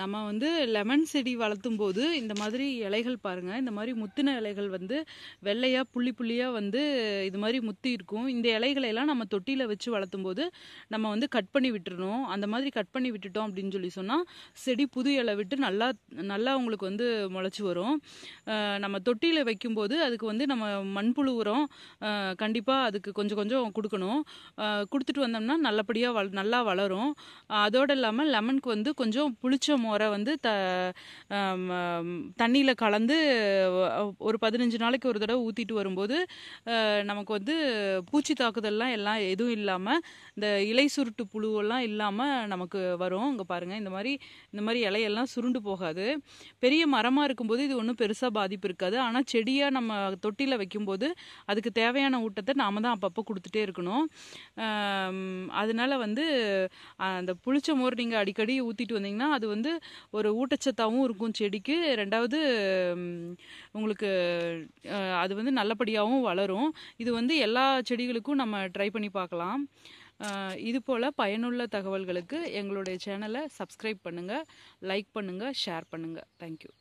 நம்ம வந்து லெமன் செடி வளர்த்தும் போது இந்த மாதிரி இலைகள் பாருங்க இந்த மாதிரி முத்தின இலைகள் வந்து வெள்ளையா புள்ளி புள்ளியா வந்து இது மாதிரி முத்தி இருக்கும். இந்த இலைகளை எல்லாம் நம்ம தொட்டியில வச்சு வளர்த்தும் போது நம்ம வந்து கட் பண்ணி விட்டுறணும். அந்த மாதிரி கட் பண்ணி விட்டுட்டோம் அப்படின்னு சொல்லி சொன்னா செடி புது இலை விட்டு நல்லா நல்லா உங்களுக்கு வந்து முளைச்சி வரும். நம்ம தொட்டியில வைக்கும்போது அதுக்கு வந்து நம்ம மண்புழு உரம் கண்டிப்பாக கண்டிப்பா அதுக்கு கொஞ்சம் கொஞ்சம் கொடுக்கணும். கொடுத்துட்டு வந்தோம்னா நல்லபடியா வள நல்லா வளரும். அதோடு அதோட இல்லாமல் லெமனுக்கு வந்து கொஞ்சம் புளிச்ச மோரை வந்து த தண்ணியில் கலந்து ஒரு பதினஞ்சு நாளைக்கு ஒரு தடவை ஊற்றிட்டு வரும்போது நமக்கு வந்து பூச்சி தாக்குதல்லாம் எல்லாம் எதுவும் இல்லாமல் இந்த இலை சுருட்டு புழுவெல்லாம் இல்லாமல் நமக்கு வரும். அங்கே பாருங்கள் இந்த மாதிரி இந்த மாதிரி இலையெல்லாம் சுருண்டு போகாது. பெரிய மரமாக இருக்கும்போது இது ஒன்றும் பெருசாக பாதிப்பு இருக்காது. ஆனால் செடியாக நம்ம தொட்டியில் வைக்கும்போது அதுக்கு தேவையான ஊட்டத்தை நாம தான் அப்பப்போ கொடுத்துட்டே இருக்கணும். அதனால வந்து அந்த புளிச்ச மோர் நீங்கள் அடிக்கடி ஊற்றிட்டு வந்தீங்கன்னா அது வந்து ஒரு ஊட்டச்சத்தாகவும் இருக்கும் செடிக்கு. ரெண்டாவது உங்களுக்கு அது வந்து நல்லபடியாகவும் வளரும். இது வந்து எல்லா செடிகளுக்கும் நம்ம ட்ரை பண்ணி பார்க்கலாம். இது போல் பயனுள்ள தகவல்களுக்கு எங்களுடைய சேனலை சப்ஸ்கிரைப் பண்ணுங்கள் லைக் பண்ணுங்கள் ஷேர் பண்ணுங்கள் தேங்க்யூ